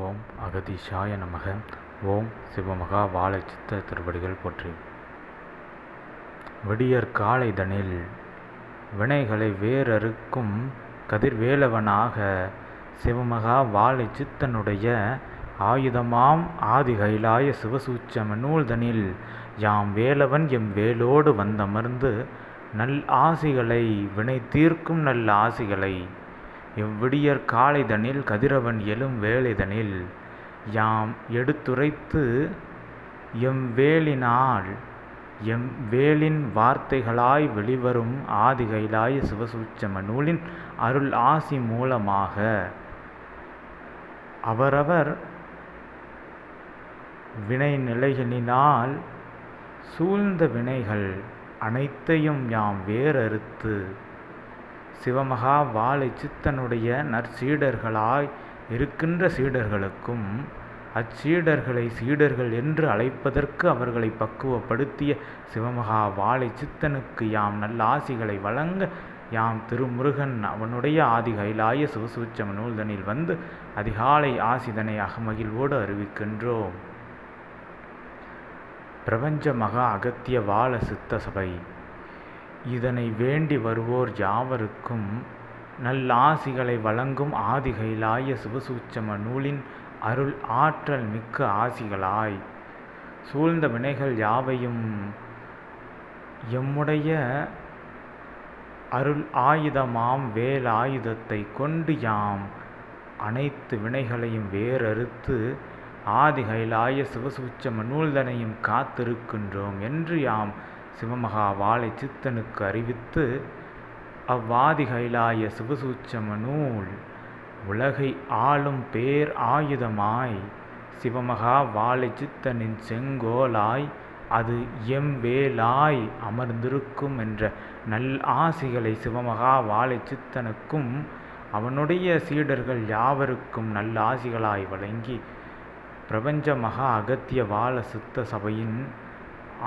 ஓம் அகதீஷாய நமக. ஓம் சிவமகா வாழச்சித்த சித்த திருவடிகள் போற்றி. விடியற் காலைதனில் வினைகளை வேறறுக்கும் கதிர்வேலவனாக சிவமகா வாழை சித்தனுடைய ஆயுதமாம் ஆதி கைலாய சிவசூச்சம நூல்தனில் யாம் வேலவன் எம் வேலோடு வந்தமர்ந்து நல் ஆசிகளை வினை தீர்க்கும் நல் ஆசிகளை இவ்விடியற் காலைதனில் கதிரவன் எழும் வேளைதனில் யாம் எடுத்துரைத்து எம் வேலினால் எம் வேலின் வார்த்தைகளாய் வெளிவரும் ஆதி கைலாய சிவசூச்சம நூலின் அருள் ஆசி மூலமாக. அவரவர் வினை நிலைகளினால் சூழ்ந்த வினைகள் அனைத்தையும் யாம் வேறறுத்து சிவமகா வாழை சித்தனுடைய நற்சீடர்களாய் இருக்கின்ற சீடர்களுக்கும் அச்சீடர்களை சீடர்கள் என்று அழைப்பதற்கு அவர்களை பக்குவப்படுத்திய சிவமகா வாழை சித்தனுக்கு யாம் நல்ல ஆசிகளை வழங்க யாம் திருமுருகன் அவனுடைய ஆதி கைலாய சிவசூச்சம நூல்தனில் வந்து அதிகாலை ஆசிதனை அகமகிழ்வோடு அறிவிக்கின்றோம். பிரபஞ்ச மகா அகத்திய வாழ சித்த சபை. இதனை வேண்டி வருவோர் யாவருக்கும் நல்லாசிகளை வழங்கும் ஆதிகைலாய சிவசூச்சம நூலின் அருள் ஆற்றல் மிக்க ஆசிகளாய். சூழ்ந்த வினைகள் யாவையும் எம்முடைய அருள் ஆயுதமாம் வேலாயுதத்தை கொண்டு யாம். அனைத்து வினைகளையும் வேறறுத்து ஆதிகைலாய சிவசூச்சம நூல்தனையும் காத்திருக்கின்றோம் என்று யாம். சிவமகா வாழை சித்தனுக்கு அறிவித்து அவ்வாதி கைலாய சிவசூச்சம நூல் உலகை ஆளும் பேர் ஆயுதமாய் சிவமகா வாழை சித்தனின் செங்கோலாய் அது எம் வேலாய் அமர்ந்திருக்கும் என்ற நல் ஆசிகளை சிவமகா வாழை சித்தனுக்கும் அவனுடைய சீடர்கள் யாவருக்கும் நல்ல ஆசிகளாய் வழங்கி பிரபஞ்ச மகா அகத்திய வாழ சித்த சபையின்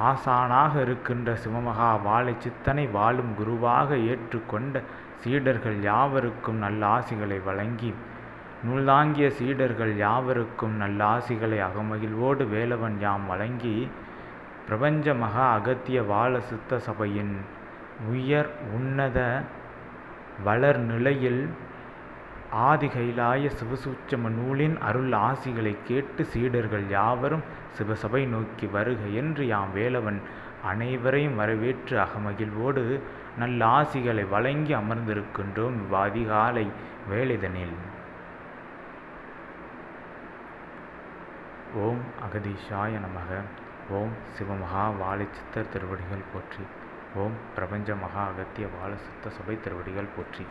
ஆசானாக இருக்கின்ற சிவமகா வாழை சித்தனை வாழும் குருவாக ஏற்றுக்கொண்ட சீடர்கள் யாவருக்கும் நல்ல ஆசிகளை வழங்கி நூலாங்கிய சீடர்கள் யாவருக்கும் நல்ல ஆசிகளை அகமகிழ்வோடு வேலவன் யாம் வழங்கி பிரபஞ்ச மகா அகத்திய வாழ சித்த சபையின் உயர் உன்னத வளர் நிலையில் ஆதி கைலாய சிவசூச்சம நூலின் அருள் ஆசிகளை கேட்டு சீடர்கள் யாவரும் சிவசபை நோக்கி வருக என்று யாம் வேலவன் அனைவரையும் வரவேற்று அகமகிழ்வோடு நல்ல ஆசிகளை வழங்கி அமர்ந்திருக்கின்றோம் இவ்வாதிகாலை வேலைதனில் ஓம் அகதீஷாய நமக. ஓம் சிவமகா வாழைச்சித்தர் திருவடிகள் போற்றி. ஓம் பிரபஞ்ச மகா அகத்திய வாழசித்த சபை திருவடிகள் போற்றி.